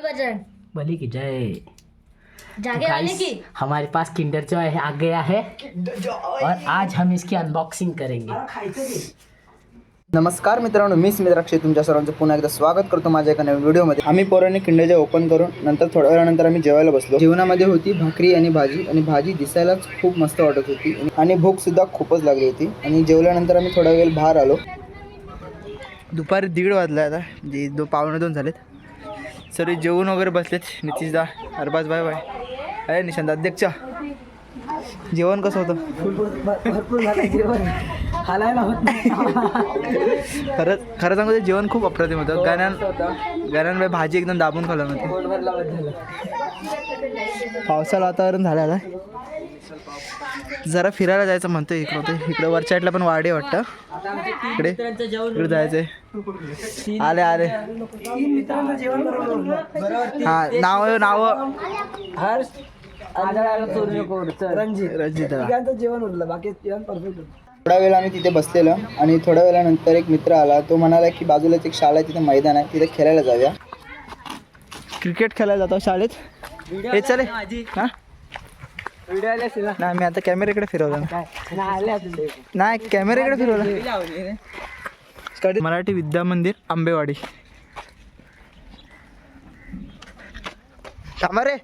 बजरंग की जय। जागे Guys, की। हमारे पास किंडर जॉय है आ गया है। और आज हम इसकी अनबॉक्सिंग करेंगे। नमस्कार मित्रांनो मी स्मित अक्षय तुमच्या सर्वांचं पुन्हा एकदा स्वागत करतो माझ्या एका नवीन व्हिडिओमध्ये. आम्ही पोरांनी किंडरचे ओपन करून नंतर थोड्या वेळानंतर आम्ही जेवायला बसलो. जेवणामध्ये होती भाकरी आणि भाजी आणि भाजी दिसायलाच खूप मस्त वाटत होती. आणि भूक सुद्धा खूपच लागली होती. आणि जेवल्यानंतर आम्ही थोडा वेळ बाहेर आलो. दुपारी दीड वाजला आता म्हणजे दो पावणे दोन झालेत. सर्व जेवून वगैरे बसलेत. नितीशदा अरबाज बाय बाय अरे निशांत अध्यक्ष. जेवण कसं होतं? जेवण हालायला होत खरंच खरं सांगू ते जेवण खूप अप्रतिम होतं. गाण्यान गाण्यांबाई भाजी एकदम दाबून खाल्लं नव्हती पावसाळा वातावरण झालं आता. जरा फिरायला जायचं म्हणतो इकडं होतं. इकडं वरच्या साईडला पण वाडी वाटतं. इकडे मित्रांचं जेवण इकडे जायचंय. आले आले. हा नाव नाव. हर्ष आदळाला सूर्यकोर रणजित रंजित तिघांचं जेवण उरलं बाकी जेवण परफेक्ट होतं. थोड्या वेळा आम्ही तिथे बसलेलो आणि थोड्या वेळानंतर एक मित्र आला. तो म्हणाला की बाजूलाच एक शाळा आहे तिथे मैदान आहे. तिथे खेळायला जाऊया. क्रिकेट खेळायला जातो शाळेत? हे चले हा? व्हिडिओ नाही मी आता कॅमेऱ्याकडे फिरवला नाही कॅमेऱ्याकडे फिरवला. मराठी विद्या मंदिर आंबेवाडी. थांबा रे.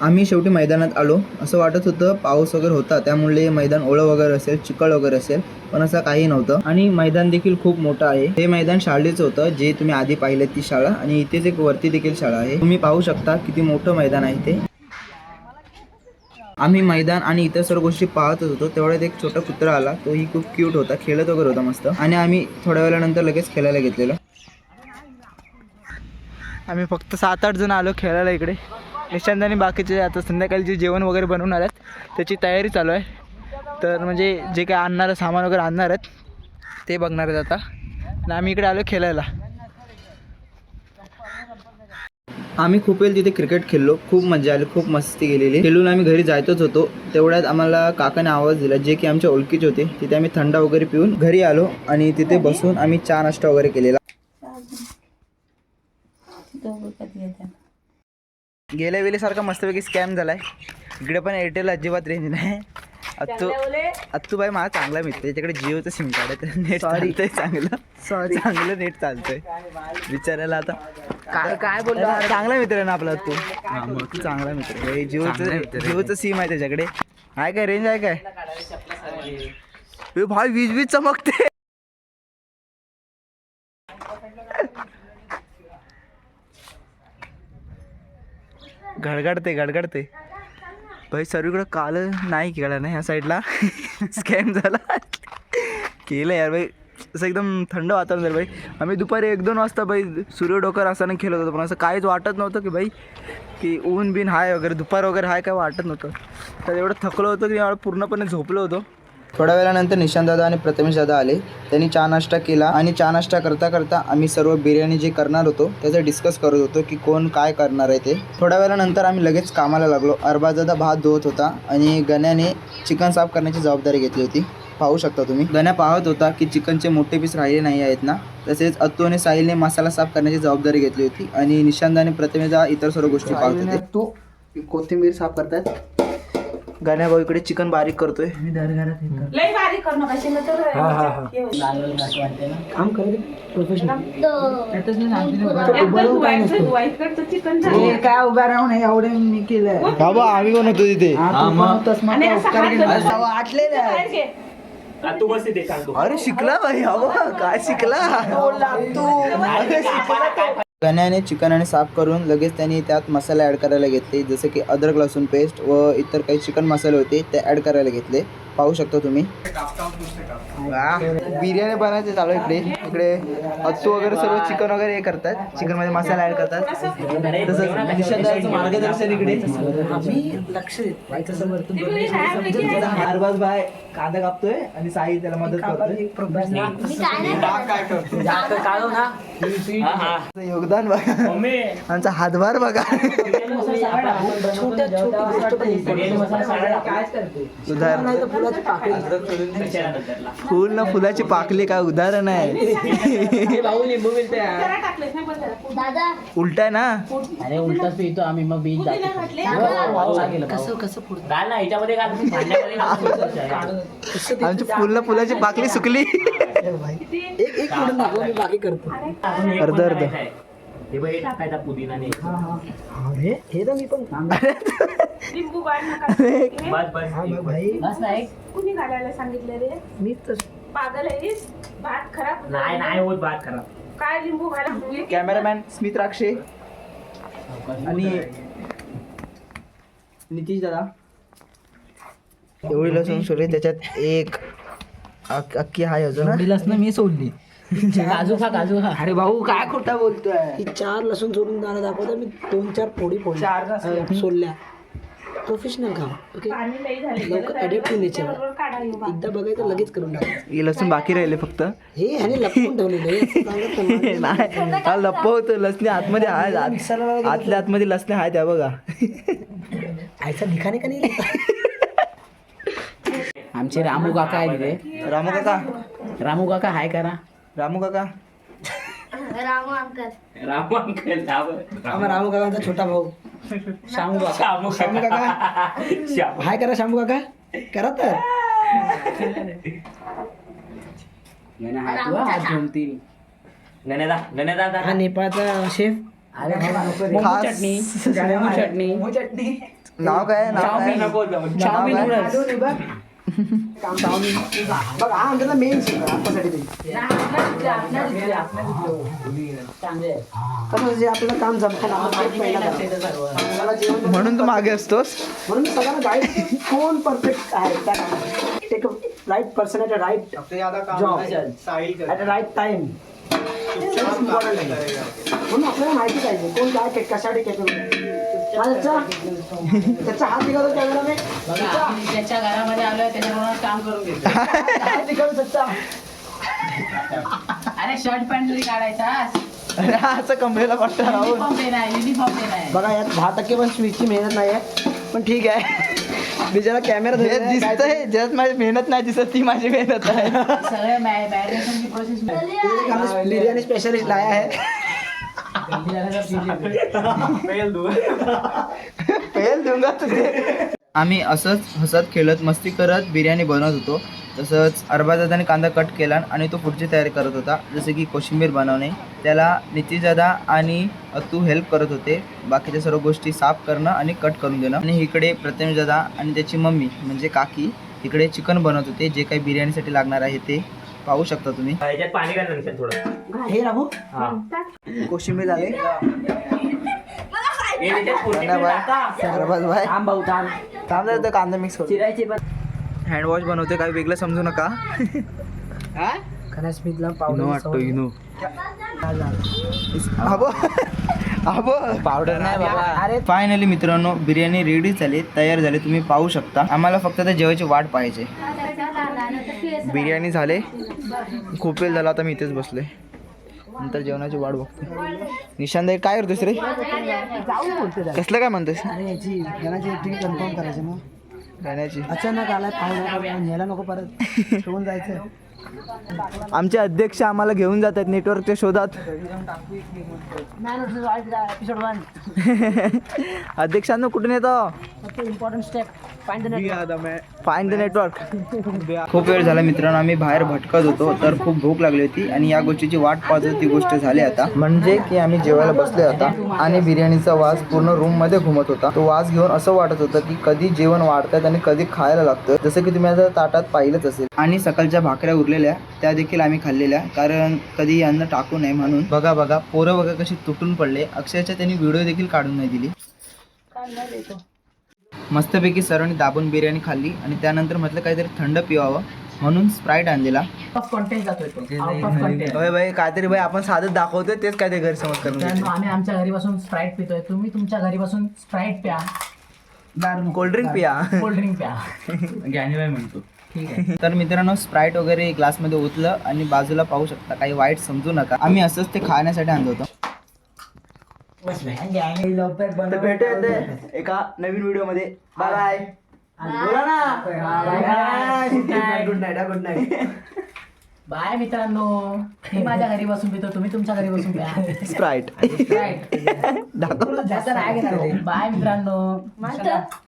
आम्ही शेवटी मैदानात आलो. असं वाटत होतं पाऊस वगैरे होता त्यामुळे मैदान ओळं वगैरे असेल चिकळ वगैरे असेल पण असं काही नव्हतं. आणि मैदान देखील खूप मोठं आहे. हे मैदान शाळेचं होतं जे तुम्ही आधी पाहिलं ती शाळा आणि इथेच एक वरती देखील शाळा आहे. तुम्ही पाहू शकता किती मोठं मैदान आहे ते आम्ही मैदान आणि इतर सर्व गोष्टी पाहतच होतो. तेवढ्यात एक छोटा कुत्रा आला. तोही खूप क्यूट होता खेळत वगैरे होता मस्त. आणि आम्ही थोड्या वेळानंतर लगेच खेळायला घेतलेलं. आम्ही फक्त सात आठ जण आलो खेळायला इकडे. निशांत आणि बाकीचे आता संध्याकाळी जे जेवण वगैरे बनवणार आहेत. त्याची तयारी चालू आहे. तर म्हणजे जे काय आणणारं सामान वगैरे आणणार आहेत ते बघणार आहेत आता. आणि आम्ही इकडे आलो खेळायला. आम्ही खूप वेळ तिथे क्रिकेट खेळलो. खूप मजा आली खूप मस्ती केलेली. खेळून आम्ही घरी जायचोच होतो. तेवढ्यात आम्हाला काकाने आवाज दिला जे की आमच्या ओळखीचे होते. तिथे आम्ही थंडा वगैरे पिऊन घरी आलो आणि तिथे बसून आम्ही चहा नाश्ता वगैरे केलेला. गेल्या वेळेसारखा मस्तपैकी स्कॅम झालाय. इकडे पण एअरटेल अजिबात रेंज नाही. अत्तू अत्तूबाई माझा चांगला मित्र आहे. त्याच्याकडे जिओचं सिम कार्ड आहे. तर नेट चालतंय चांगलं. सॉरी चांगलं नेट चालतंय. विचारायला आता काय काय बोलला? चांगला मित्र आहे ना आपला तू हा मग तू चांगला मित्र आहे. जिओचं जिओचं सिम आहे त्याच्याकडे. आहे काय? रेंज आहे काय? ए भाई वीज वीज चमकते. गडगडते गडगडते. भाई सर्वीकडं काल नाही केला नाही ह्या साईडला. स्कॅम झाला. केलं यार भाई. असं एकदम थंड वातावरण झालं भाई. आम्ही दुपारी एक दोन वाजता भाई सूर्य डोकर असताना खेळत होतो पण असं काहीच वाटत नव्हतं की भाई की ऊन बिन हाय वगैरे दुपार वगैरे हाय काय वाटत नव्हतं. तर एवढं थकलो होतो की एवढं पूर्णपणे झोपलो होतो. थोड्या वेळानंतर निशांत दादा आणि प्रथमेश दादा आले. त्यांनी चहा नाश्ता केला आणि चहा नाश्ता करता करता आम्ही सर्व बिर्याणी जे करणार होतो त्याचं डिस्कस करत होतो की कोण काय करणार आहे ते. थोड्या वेळानंतर आम्ही लगेच कामाला लागलो. अरबाज दादा भात धुवत होता आणि गण्याने चिकन साफ करण्याची जबाबदारी घेतली होती. पाहू शकता तुम्ही. गण्या पाहत होता की चिकनचे मोठे पीस राहिले नाही आहेत ना? तसेच अत्तू आणि साहिलने मसाला साफ करण्याची जबाबदारी घेतली होती आणि निशांत आणि प्रथमेश इतर सर्व गोष्टी पाहत होते. तू कोथिंबीर साफ करतात गण्या भाऊ इकडे चिकन बारीक करतोय. मी हे. लई बारीक करू नका शिल्लक तर. हा हा हा. लाल लाल भात वाटते ना. काम करे प्रोफेशनल. त्यातच मी सांगते ना, उभं राहून काय. चिकन हे काय उभा राहून हे एवढे मी केलं बाबा आम्ही होतो तिथे. आणि असं हात? धरून-. अरे शिकला भाई हवा काय शिकला? गण्याने चिकन आणि साफ करून लगेच त्यांनी त्यात मसाले ॲड करायला घेतले. जसे की अद्रक लसूण पेस्ट व इतर काही चिकन मसाले होते ते ॲड करायला घेतले. पाहू शकता तुम्ही. बिर्याणी बनायचे चालू आहे इकडे. इकडे अत्तू वगैरे सर्व चिकन वगैरे हे करतात. चिकनमध्ये मसाला ऍड करतात. तसंच मार्गदर्शन इकडे. आम्ही लक्ष देत बाय कांदा कापतोय आणि साई त्याला मदत करतोय. काय योगदान बघा. आमचा हातभार बघा. उदाहरण. फुल ना फुलाची पाकली काय उदाहरण आहे. दादा. उलट आहे ना? अरे उलटाच पितो आम्ही मग बीज कसं कसं पुढं? घाल ना ह्याच्यामध्ये घाल. भांड्यामध्ये घाल. आमची फुल फुलाची पाकली सुकली. एक एक नको मी बाकी करतो. अर्ध- अर्ध. हे बघ टाकायचा पुदिना नाही अरे तर मी पण लिंबू गाड नका. बस बस. बघ भाई बस ना एक. कुणी घालायला सांगितलं रे? मी तर पागल आहेस? भात खराब नाही नाही होत भात खराब. काय लिंबू घाला? कॅमेरामॅन स्मित राक्षे. आणि नितीश दादा. एवढी लसूण सोडली त्याच्यात एक अक- अख्खी हाय अजून हा? ना मी सोडली. काजू खा काजू खा. अरे भाऊ काय खोटा बोलतोय? ही चार लसूण सोडून दादा दाखवतो मी दोन चार फोडी फोडी चार. अं, सोडल्या. प्रोफेशनल काम ओके पाणी लई झाले लवकर हे भात. एकदा बघायचं लगेच करून टाकायचं हे लसूण बाकी राहिले फक्त. हे ह्याने लपवून ठेवलेलं आहे. असं सांगत नाही. नाही हा लपवतो लसणी आतमध्ये आहे आत- आतल्या आतमध्ये लसणे आहे त्या बघा. आयचा दिखाने का नाही? आमचे रामू काका आहे तिथे रामू काका. रामू काका हाय करा. रामू काका. रामू अंकल. राम अंकल राम. आम्हा रामू काकांचा छोटा भाऊ. शामू काका. शामू शामू काका. शामू. हाय करा शामू काका. करा तर. गणेदा गणेदा हा नेपाळचा शेफ. खास. चटणी. चटणी. नाव काय नाव काय. चाऊमिन? नूडल्स. मेन आपल्यासाठी जे आपल्याला काम जमतं आपण म्हणून तू मागे असतोस? म्हणून सगळ्यांना गाईड कोण परफेक्ट आहे त्या take a right person at a right job at a right time म्हणून आपल्याला माहिती पाहिजे कोण काय कशासाठी केलं त्याचा हात निघालो त्याच्या घरामध्ये आलोय त्याच्यामुळे काम करून घेतो अरे शर्ट पॅन्ट जरी काढायचा अरे असं कमरेला राहून देणार बघा यात दहा टक्के पण स्विचची मेहनत नाही आहे पण ठीक आहे. बिचारा कॅमेरा हे दिसतंय ज्यात माझी मेहनत नाही दिसत ती माझी मेहनत आहे. सगळे मॅरिनेशनची प्रोसेस बिर्याणी स्पेशलिस्ट लाया है फेल दूंगा तुझे आम्ही असंच हसत खेळत मस्ती करत बिर्याणी बनवत होतो. तसंच अरबाजादाने कांदा कट केला आणि तो पुढची तयारी करत होता. जसे की कोशिंबीर बनवणे. त्याला नितीजादा आणि अतू हेल्प करत होते. बाकीच्या सर्व गोष्टी साफ करणं आणि कट करून देणं. आणि इकडे प्रथमेश आणि त्याची मम्मी म्हणजे काकी इकडे चिकन बनवत होते. जे काही बिर्याणीसाठी लागणार आहे ते. पाहू शकता तुम्ही. ह्याच्यात पाणी घाल नंतर थोडं. हे राहू हा. कोशिंबीर झाले हे त्याच्यात फोडणी कांदा टाका. थांब भाऊ थांब. मिक्स करू. चिरायचे पण. हँडवॉश बनवते काही वेगळं समजू नका. खऱ्या स्मिथला पावडर इनो अबो अबो पावडर नाही बाबा. अरे. फायनली मित्रांनो बिर्याणी रेडी झाली तयार झाली तुम्ही पाहू शकता. आम्हाला फक्त त्या जेवायची वाट पाहिजे बिर्याणी झाले. खूप वेळ झाला आता मी इथेच बसले. नंतर जेवणाची वाट बघतो. निशांत काय करतोस रे? कसलं काय म्हणतोस कन्फर्म करायची मग गाण्याची अचानक न्यायला नको परत. ठेवून जायचं आमचे अध्यक्ष आम्हाला घेऊन जातात नेटवर्कच्या शोधात. अध्यक्षांना कुठून येतो? Important step find fine the network खूप वेळ झाला मित्रांनो आम्ही बाहेर भटकत होतो तर खूप भूक लागली होती आणि या गोष्टीची वाट पाहत होती ती गोष्ट झाली आता. म्हणजे की आम्ही जेवायला बसले आता आणि बिर्याणीचा वास पूर्ण रूममध्ये घुमत होता. तो वास घेऊन असं वाटत होतं की कधी जेवण वाढतात आणि कधी खायला लागतं जसं की तुम्ही आता ताटात पाहिलंच असेल. आणि सकाळच्या भाकऱ्या उरलेल्या त्या देखील आम्ही खाल्लेल्या कारण कधी अन्न टाकू नये म्हणून. बघा बघा पोरं बघा कशी तुटून पडले. अक्षरशः त्यांनी व्हिडिओ देखील काढून नाही दिली. मस्तपैकी सर्वांनी दाबून बिर्याणी खाल्ली आणि त्यानंतर म्हटलं काहीतरी थंड पिवावं म्हणून स्प्राईट आणलेला. ऑफ कॉन्टेंट जातोय तो. आउट ऑफ कॉन्टेंट होय भाई काहीतरी भाई आपण साधं दाखवतोय तेच काय ते गैरसमज करून मित्रांनो आम्ही आमच्या घरी बसून स्प्राईट पितोय. तुम्ही तुमच्या घरी बसून स्प्राईट प्या. कोल्ड्रिंक पिया. कोल्ड ड्रिंक प्या. ज्ञानीबाई म्हणतो. तर मित्रांनो स्प्राईट वगैरे ग्लासमध्ये ओतलं आणि बाजूला पाहू शकता काही वाईट समजू नका. आम्ही असंच ते खाण्यासाठी आणलो होतो. तर भेटूया एका नवीन व्हिडिओमध्ये. बाय बाय बोला ना. Good night good night bye मित्रांनो. मी माझ्या घरी बसून पितो तुम्ही तुमच्या घरी बसून प्या. Sprite Right. जास्त नाही घेणार बाय मित्रांनो.